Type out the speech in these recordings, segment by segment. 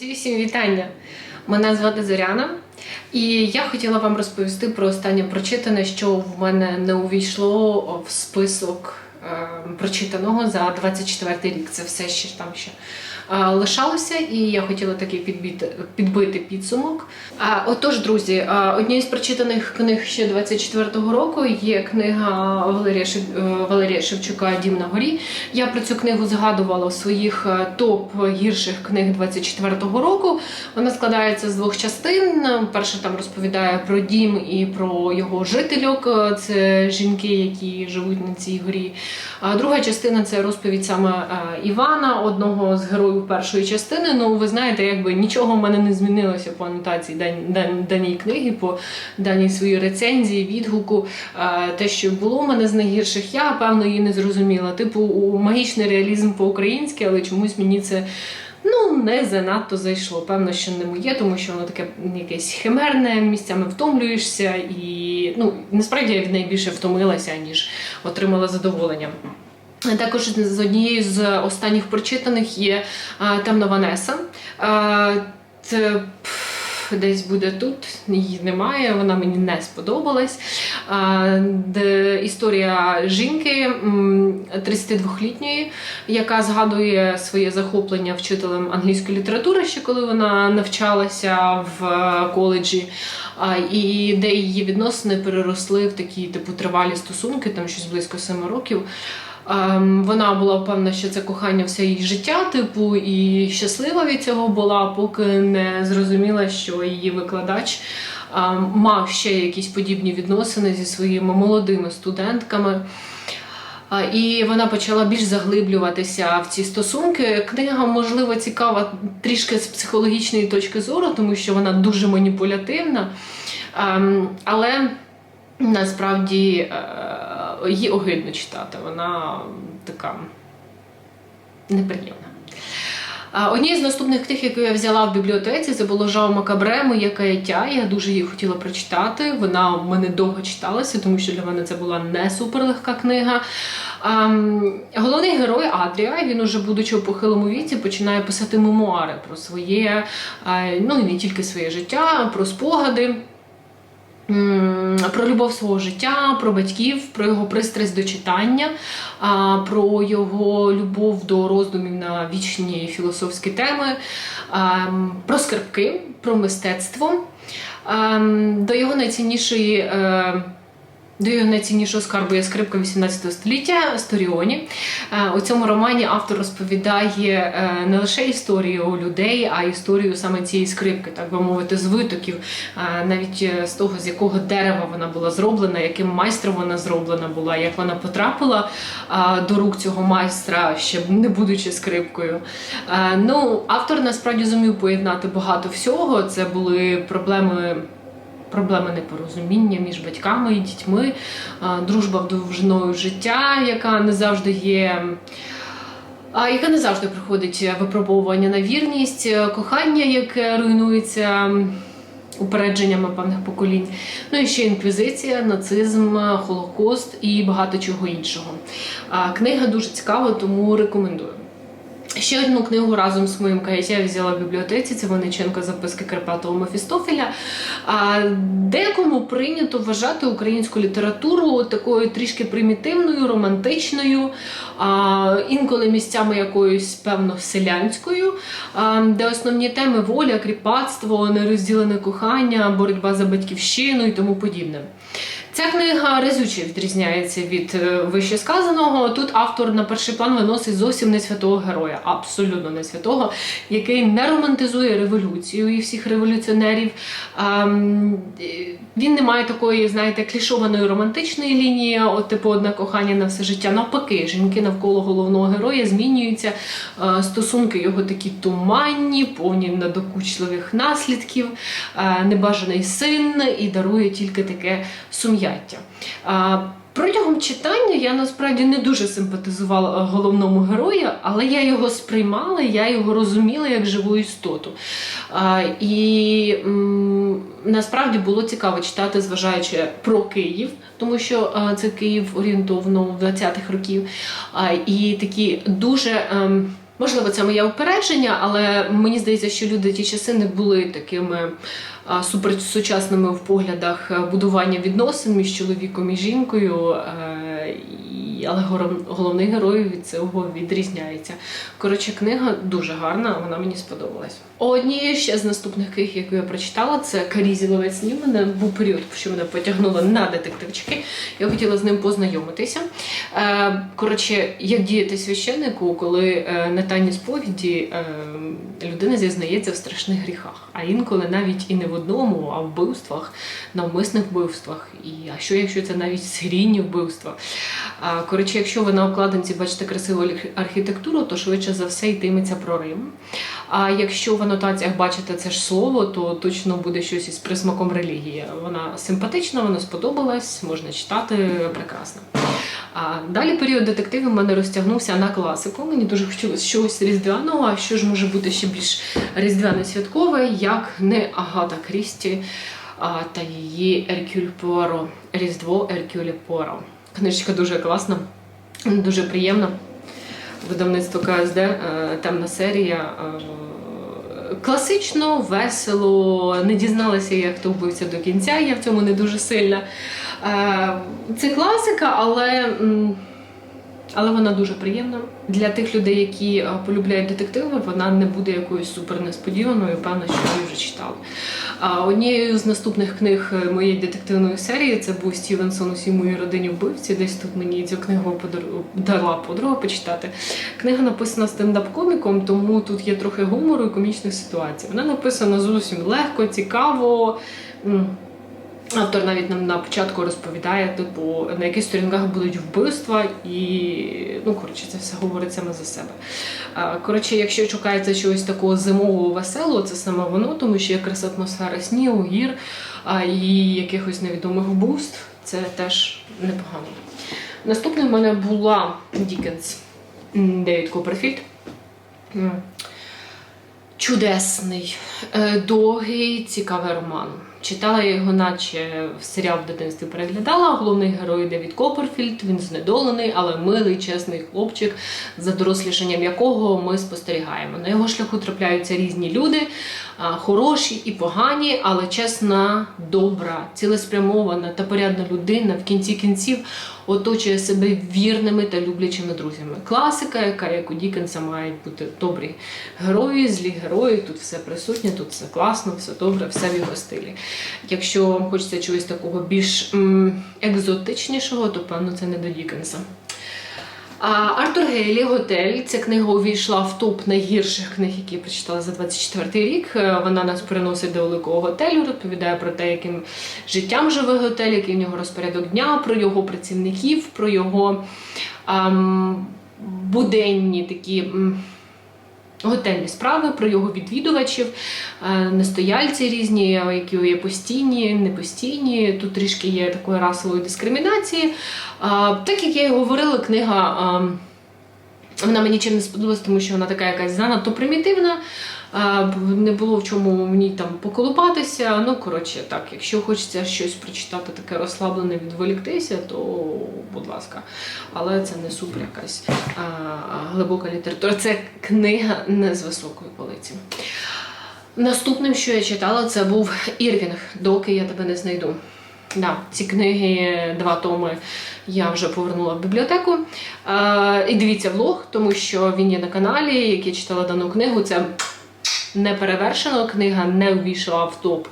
Друзі, всім вітання! Мене звати Зоряна, і я хотіла вам розповісти про останнє прочитане, що в мене не увійшло в список е, прочитаного за 24 рік. Це все ще там ще лишалося, і я хотіла такий підбити, підбити підсумок. Отож, друзі, однією з прочитаних книг ще 24-го року є книга Валерія, е, Валерія Шевчука Дім на горі. Я про цю книгу згадувала в своїх е, топ гірших книг 24-го року. Вона складається з двох частин. Перша там розповідає про дім і про його жительок. Е, Це жінки, які живуть на цій горі. А друга частина це розповідь саме Івана, одного з героїв першої частини. Ну, ви знаєте, якби нічого в мене не змінилося по анотації дан- дан- даній книги, по даній своїй рецензії, відгуку. Те, що було в мене з найгірших, я певно її не зрозуміла. Типу, у магічний реалізм по-українськи, але чомусь мені це. Ну, не занадто зайшло. Певно, що не моє, тому що воно таке якесь химерне, місцями втомлюєшся, і ну насправді я від неї втомилася, ніж отримала задоволення. Також з однією з останніх прочитаних є Темна Ванеса. Це десь буде тут, її немає, вона мені не сподобалась. Де історія жінки 32-літньої, яка згадує своє захоплення вчителем англійської літератури, ще коли вона навчалася в е, коледжі, і де її відносини переросли в такі типу тривалі стосунки, там щось близько семи років. Ем, Вона була впевнена, що це кохання все її життя, типу, і щаслива від цього була, поки не зрозуміла, що її викладач ем, мав ще якісь подібні відносини зі своїми молодими студентками. І вона почала більш заглиблюватися в ці стосунки. Книга, можливо, цікава трішки з психологічної точки зору, тому що вона дуже маніпулятивна. Ем, Але насправді е, її огидно читати. Вона така неприємна. Однією з наступних книг, яку я взяла в бібліотеці, це було Жао Макабре, Моє каяття. Я дуже її хотіла прочитати. Вона в мене довго читалася, тому що для мене це була не суперлегка книга. Головний герой Адрія, він уже, будучи у похилому віці, починає писати мемуари про своє, ну і не тільки своє життя, про спогади. Про любов свого життя, про батьків, про його пристрасть до читання, про його любов до роздумів на вічні філософські теми, про скарбки, про мистецтво, до його найціннішої. е, До його найціннішого скарбу є скрипка 18 століття Сторіоні. Е, У цьому романі автор розповідає е, не лише історію людей, а історію саме цієї скрипки, так би мовити, з витоків, е, навіть з того, з якого дерева вона була зроблена, яким майстром вона зроблена була, як вона потрапила до рук цього майстра, ще не будучи скрипкою. Ну, автор насправді зумів поєднати багато всього. Це були проблеми проблеми непорозуміння між батьками і дітьми, а, дружба довжиною життя, яка не завжди є. А яка не завжди приходить випробовування на вірність, е, кохання, яке руйнується упередженнями певних поколінь. Ну і ще інквізиція, нацизм, холокост і багато чого іншого. Книга дуже цікава, тому рекомендую. Ще одну книгу разом з моїм каяття взяла в бібліотеці. Це Винниченко записки Карпатого Мефістофеля. Декому прийнято вважати українську літературу такою трішки примітивною, романтичною, інколи місцями якоюсь певно селянською, де основні теми воля, кріпацтво, нерозділене кохання, боротьба за батьківщину і тому подібне. Ця книга разюче відрізняється від е, вищесказаного. Тут автор на перший план виносить зовсім не святого героя, абсолютно не святого, який не романтизує революцію і всіх революціонерів. Ем, Він не має такої, знаєте, клішованої романтичної лінії, от типу одне кохання на все життя. Навпаки, жінки навколо головного героя змінюються. е, Стосунки його такі туманні, повні надокучливих наслідків, е, небажаний син і дарує тільки таке сум'яття. А, Протягом читання я насправді не дуже симпатизувала головному герою, але я його сприймала, я його розуміла як живу істоту. І насправді було цікаво читати, зважаючи про Київ, тому що а, це Київ орієнтовно в 20-х років. І такі дуже. ем, Можливо, це моє упередження, але мені здається, що люди ті часи не були такими суперсучасними в поглядах е, будування відносин між чоловіком і жінкою. е, Але головний герой від цього відрізняється. Коротше, книга дуже гарна, вона мені сподобалась. Однією ще з наступних книг, яку я прочитала, це Карізі Ловець. Мене був період, що мене потягнуло на детективчики. Я хотіла з ним познайомитися. Е, Коротше, як діяти священнику, коли на тайній сповіді людина зізнається в страшних гріхах, а інколи навіть і не в одному, а вбивствах, навмисних вбивствах. І а що якщо це навіть серійні вбивства? Коротше, якщо ви на обкладинці бачите красиву архітектуру, то швидше за все йтиметься про Рим. А якщо в анотаціях бачите це ж слово, то точно буде щось із присмаком релігії. Вона симпатична, вона сподобалась, можна читати прекрасно. А далі період детективів в мене розтягнувся на класику. Мені дуже хотілося чогось різдвяного. А що ж може бути ще більш різдвяне святкове, як не Агата Крісті а, та її Еркюль Пуаро. Різдво Еркюлі Пуаро. Книжечка дуже класна, дуже приємна. Видавництво КСД, е, темна серія. е, Класично, весело, не дізналася я, хто вбився до кінця, я в цьому не дуже сильна. Е, Це класика, але, але вона дуже приємна. Для тих людей, які е, полюбляють детективи, вона не буде якоюсь супер несподіваною, певно, що ви вже читали. Однією з наступних книг е, моєї детективної серії це був Стівенсон усі мої родині вбивці. Десь тут мені цю книгу подар- дала подруга почитати. Книга написана стендап-коміком, тому тут є трохи гумору і комічних ситуацій. Вона написана зовсім легко, цікаво. Автор навіть нам на початку розповідає, типу, на яких сторінках будуть вбивства, і ну коротше, це все говорить саме за себе. Коротше, якщо шукається чогось такого зимового веселого, це саме воно, тому що якраз атмосфера снігу, гір і якихось невідомих вбивств, це теж непогано. Наступною в мене була Дікенс Девід Копперфільд. М. Чудесний, е, довгий, цікавий роман. Читала я його, наче в серіал в дитинстві переглядала. Головний герой Девід Копперфільд. Він знедолений, але милий, чесний хлопчик, за дорослішанням якого ми спостерігаємо. На його шляху трапляються різні люди, хороші і погані, але чесна, добра, цілеспрямована та порядна людина в кінці кінців оточує себе вірними та люблячими друзями. Класика, яка як у Дікенса мають бути добрі герої, злі герої. Тут все присутнє, тут все класно, все добре, все в його стилі. Якщо вам хочеться чогось такого більш екзотичнішого, то певно це не до Дікенса. Артур Гейлі Готель. Ця книга увійшла в топ найгірших книг, які я прочитала за 24 рік. Е, Вона нас переносить до великого готелю, розповідає про те, яким життям живе готель, який в нього розпорядок дня, про його працівників, про його ам, буденні такі. Готельні справи про його відвідувачів, е, настояльці різні, які є постійні, непостійні. Тут трішки є такої расової дискримінації. Так як я і говорила, книга а, вона мені чим не сподобалась, тому що вона така якась занадто примітивна. Не було в чому ній там поколупатися. Ну, коротше, так, якщо хочеться щось прочитати таке розслаблене, відволіктися, то будь ласка. Але це не супер якась а, глибока література. Це книга не з високої полиці. Наступним, що я читала, це був Ірвінг, доки я тебе не знайду. Да, ці книги, два томи я вже повернула в бібліотеку. Е, і дивіться влог, тому що він є на каналі, як я читала дану книгу. Це не перевершено. Книга не увійшла в топ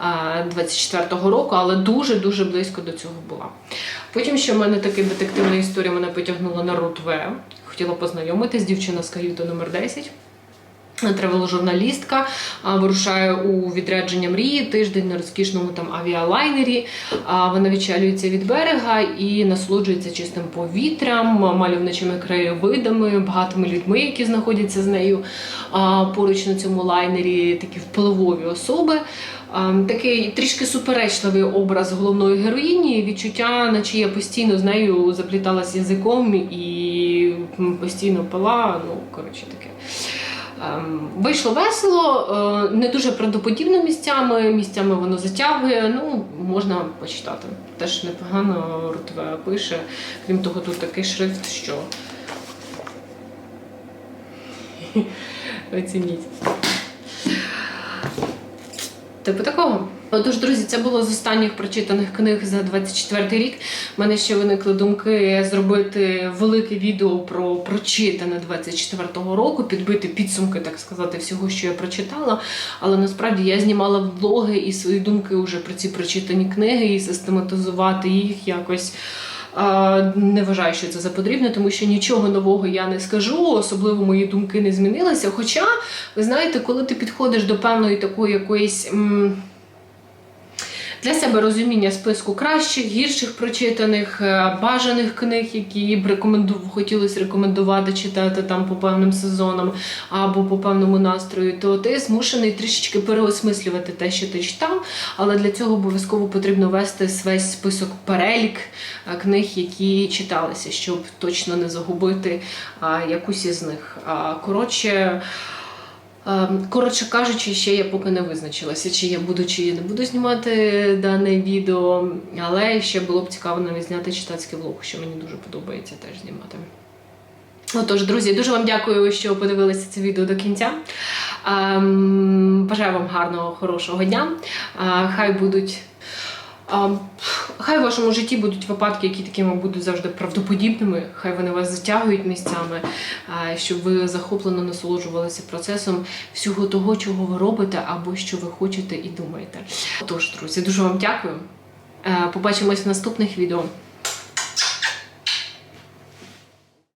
е, 24-го року, але дуже-дуже близько до цього була. Потім ще в мене така детективна історія мене потягнула на Рутве. Хотіла познайомитись, дівчина з каюти номер 10 Тревел-журналістка вирушає у відрядження мрії тиждень на розкішному там авіалайнері. Вона відчалюється від берега і насолоджується чистим повітрям, мальовничими краєвидами, багатими людьми, які знаходяться з нею поруч на цьому лайнері, такі впливові особи. Такий трішки суперечливий образ головної героїні, відчуття, наче я постійно з нею запліталась язиком і постійно пила. Ну, коротше таке. Ем, Вийшло весело, е, не дуже правдоподібно місцями, місцями воно затягує. Ну, можна почитати. Теж непогано Рутве пише. Крім того, тут такий шрифт, що Оцініть. Типу такого. Отож, друзі, це було з останніх прочитаних книг за 24 рік. У мене ще виникли думки зробити велике відео про прочитане 24-го року, підбити підсумки, так сказати, всього, що я прочитала. Але насправді я знімала влоги і свої думки вже про ці прочитані книги, і систематизувати їх якось. Не вважаю, що це за потрібно, тому що нічого нового я не скажу, особливо мої думки не змінилися. Хоча, ви знаєте, коли ти підходиш до певної такої якоїсь. Для себе розуміння списку кращих, гірших прочитаних, е, бажаних книг, які б рекоменду... хотілося рекомендувати читати там по певним сезонам або по певному настрою, то ти змушений трішечки переосмислювати те, що ти читав. Але для цього обов'язково потрібно вести весь список перелік е, книг, які читалися, щоб точно не загубити якусь із них. Коротше. Ем, Коротше кажучи, ще я поки не визначилася, чи я буду, чи я не буду знімати дане відео. Але ще було б цікаво навіть зняти читацький влог, що мені дуже подобається теж знімати. Отож, друзі, дуже вам дякую, що подивилися це відео до кінця. Ем, бажаю вам гарного, хорошого дня. Е, хай будуть. Хай в вашому житті будуть випадки, які такими будуть завжди правдоподібними. Хай вони вас затягують місцями, щоб ви захоплено насолоджувалися процесом всього того, чого ви робите, або що ви хочете і думаєте. Тож, друзі, дуже вам дякую. Е, Побачимось в наступних відео.